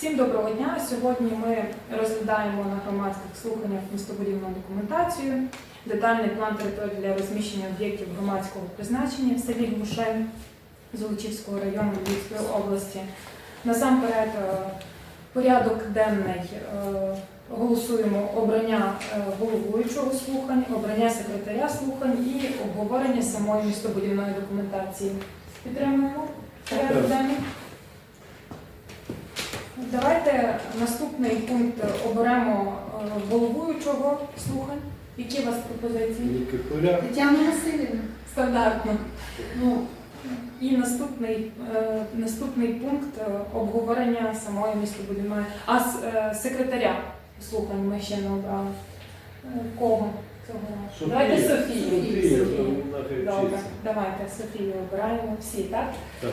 Всім доброго дня. Сьогодні ми розглядаємо на громадських слуханнях містобудівну документацію, детальний план території для розміщення об'єктів громадського призначення в селі Глушень Золочівського району Львівської області. Насамперед, е, порядок денний е, голосуємо обрання е, головуючого слухань, обрання секретаря слухань і обговорення самої містобудівної документації. Підтримуємо порядок денний. Давайте наступний пункт оберемо е, головуючого слухань. Які у вас пропозиції? Тетяна Васильівна. Стандартно. Ну, І наступний, е, наступний пункт е, обговорення самої містобудівної. А е, секретаря слухань ми ще не обрали. Е, Кого цього разу? Давайте Софію. Софія, Софію. Добре, давайте Софію обираємо всі, так? Так.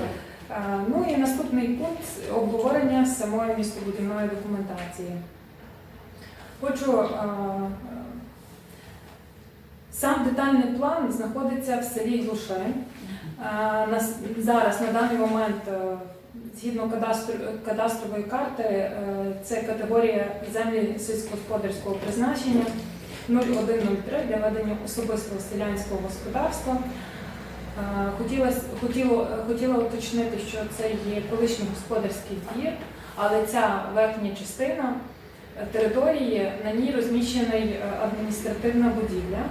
Е, Ну і наступний пункт обговорення самої містобудівної документації. Хочу е, сам детальний план знаходиться в селі Глушень. Е, Зараз на даний момент, згідно кадастрової карти, це категорія землі сільськогосподарського призначення 0103 для ведення особистого селянського господарства. Е, Хотілося, хотіло, хотіла уточнити, що це є колишній господарський двір, але ця верхня частина е, території на ній розміщена е, адміністративна будівля,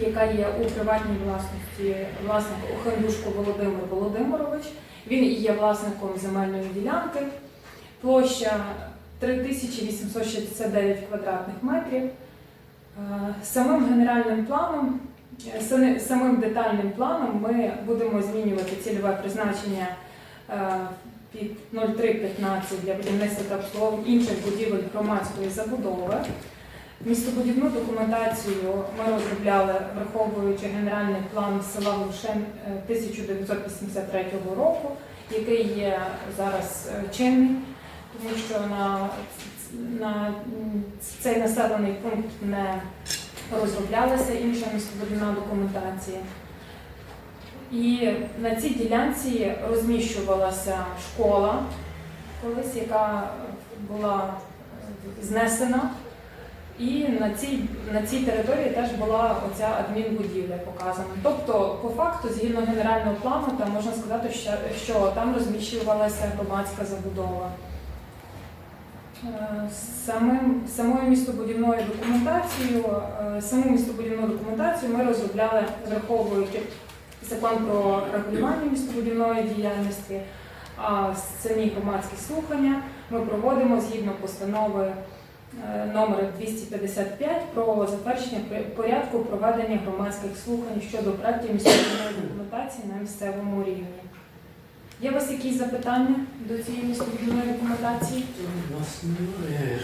яка є у приватній власності власник Охендушко Володимир Володимирович. Він і є власником земельної ділянки. Площа 3869 квадратних метрів. Е, Самим генеральним планом Е, Самим детальним планом ми будемо змінювати цільове призначення е, під 0315 для будівництва та обслуговування інших будівель громадської забудови. Містобудівну документацію ми розробляли, враховуючи генеральний план села Глушен е, 1983 року, який є зараз е, чинний, тому що на, на цей населений пункт не розроблялася інша містобудівна документація. І на цій ділянці розміщувалася школа, колись, яка була е, знесена. І на цій, на цій території теж була оця адмінбудівля показана. Тобто, по факту, згідно генерального плану, там можна сказати, що, що там розміщувалася громадська забудова. Е, Самим, самою містобудівною документацією, е, саму містобудівну документацію ми розробляли, враховуючи закон про регулювання містобудівної діяльності, а самі громадські слухання ми проводимо згідно постанови е, номер 255 про затвердження порядку проведення громадських слухань щодо проектів містобудівної документації на місцевому рівні. Є у вас якісь запитання до цієї містобудівної документації? У нас немає.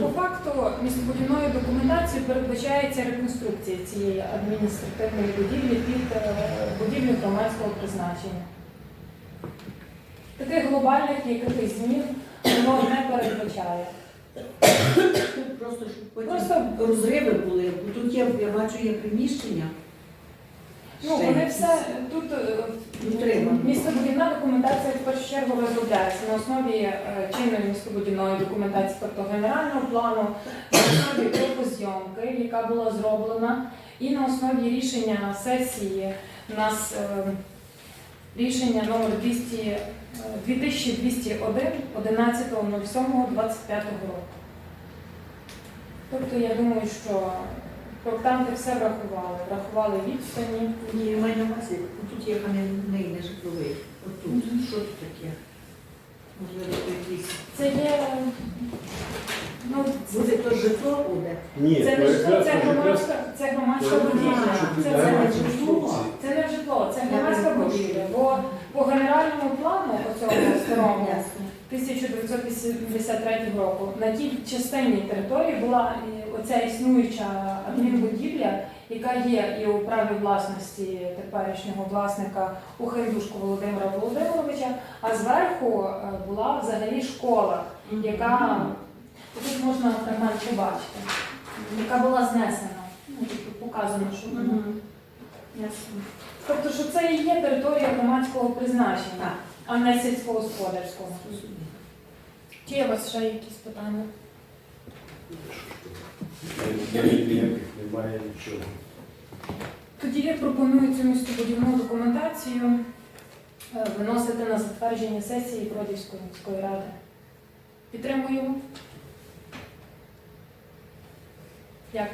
По факту містобудівною документацією передбачається реконструкція цієї адміністративної будівлі під е, будівлю громадського призначення. Таких глобальних якихось змін воно не передбачає. просто щоб потім Просто розриви були. Бо тут є, я бачу, є приміщення. Ну, вони все тут е, містобудівна документація в першу чергу розробляється на основі е, чинної містобудівної документації, тобто генерального плану, на основі пропозйомки, яка була зроблена, і на основі рішення сесії у нас е, рішення номер 200, е, 2201 11.07.25 року. Тобто я думаю, що проектанти все врахували, врахували відстані. Ні, я маю на увазі. Тут є кам'яний не житловий. Отут. Що тут таке? Можливо, якийсь. Це є ну, Буде то житло буде. Ні, Це не житло, це громадська, це громадська будівля. Це, громадської житло. це не житло, це громадська будівля. Бо по генеральному плану оцього старому Ясно. 1983 року на тій частині території була і оця існуюча адмінбудівля, яка є і у праві власності теперішнього власника Ухендушку Володимира Володимировича, а зверху е, була взагалі школа, яка тут можна фрагмент побачити, яка була знесена. Ну, показано, що вона. Тобто, що це і є територія громадського призначення. А не сільськогосподарського. Чи є у вас ще якісь питання? Тоді я пропоную цю містобудівну документацію е, виносити на затвердження сесії Бродівської міської ради. Підтримуємо. Дякую.